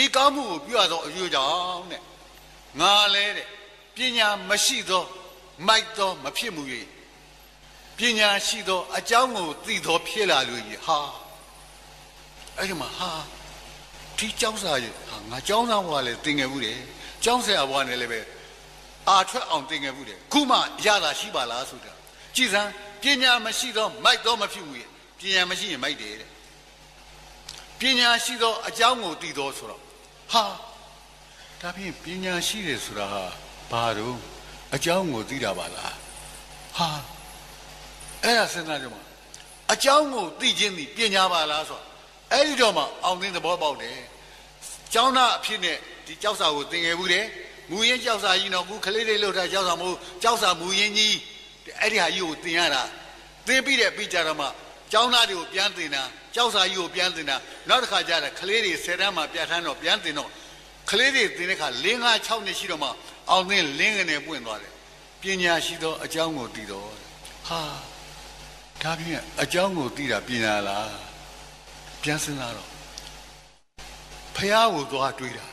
ဤကောင်းမှုကိုပြုရသောအကျိုးကြောင့်တဲ့ငါလဲတဲ့ပညာမရှိသောမိုက်သောမဖြစ်မှု၍ပညာရှိသောအကြောင်းကိုသိသောဖြစ်လာလို့ကြီးဟာအဲ့ဒီမှာဟာဒီကျောင်းစာရဲ့ဟာငါကျောင်းသားဘွားလည်းသင်ငယ်မှုတယ်ကျောင်းဆရာဘွားနဲ့လည်းပဲအာထွက်အောင်သင်ငယ်မှုတယ်ခုမှရတာရှိပါလားဆိုတာကြည်စမ်းပညာမရှိသောမိုက်သောမဖြစ်မှုရဲ့ပညာမရှိရင်မိုက်တယ်တဲ့ ပညာရှိသောအကြောင်းကိုသိသောဆိုတော့ဟာဒါဖြင့်ပညာရှိတယ်ဆိုတာဟာဘာလို့အကြောင်းကိုသိတာပါလားဟာအဲ့ဒါစဉ်းစားကြမှာအကြောင်းကိုသိခြင်းသည်ပညာပါလားဆိုတော့အဲ့ဒီတော့မှအောင်သိသဘောပေါက်တယ်ကျောင်းသားအဖြစ်နဲ့ဒီကြောက်စာကိုသင်ငယ်ဘူးတယ်မူရင်းကြောက်စာကြီးတော့ခုကလေးလေးလှုပ်ထားကြောက်စာမဟုတ်ကြောက်စာမူရင်းကြီးအဲ့ဒီဟာကြီးကိုသင်ရတာသင်ပြီးတဲ့ပြီးကြတော့မှ ကျောင်းသားတွေကိုပြန်သင်တာကြောက်စာကြီးကိုပြန်သင်တာနောက်တစ်ခါကျတော့ကလေးတွေဆယ်တန်းမှာပြတ်ထမ်းတော့ပြန်သင်တော့ကလေးတွေသင်တဲ့ခါ၄၅6နှစ်ရှိတော့မှအောင်သင်လင်းကနေပွင့်သွားတယ်ပညာရှိသောအကြောင်းကိုသိတော့ဟာဒါဖြင့်အကြောင်းကိုသိတာပညာလားပြန်စဉ်းစားတော့ဖះကိုသွားတွေးတာ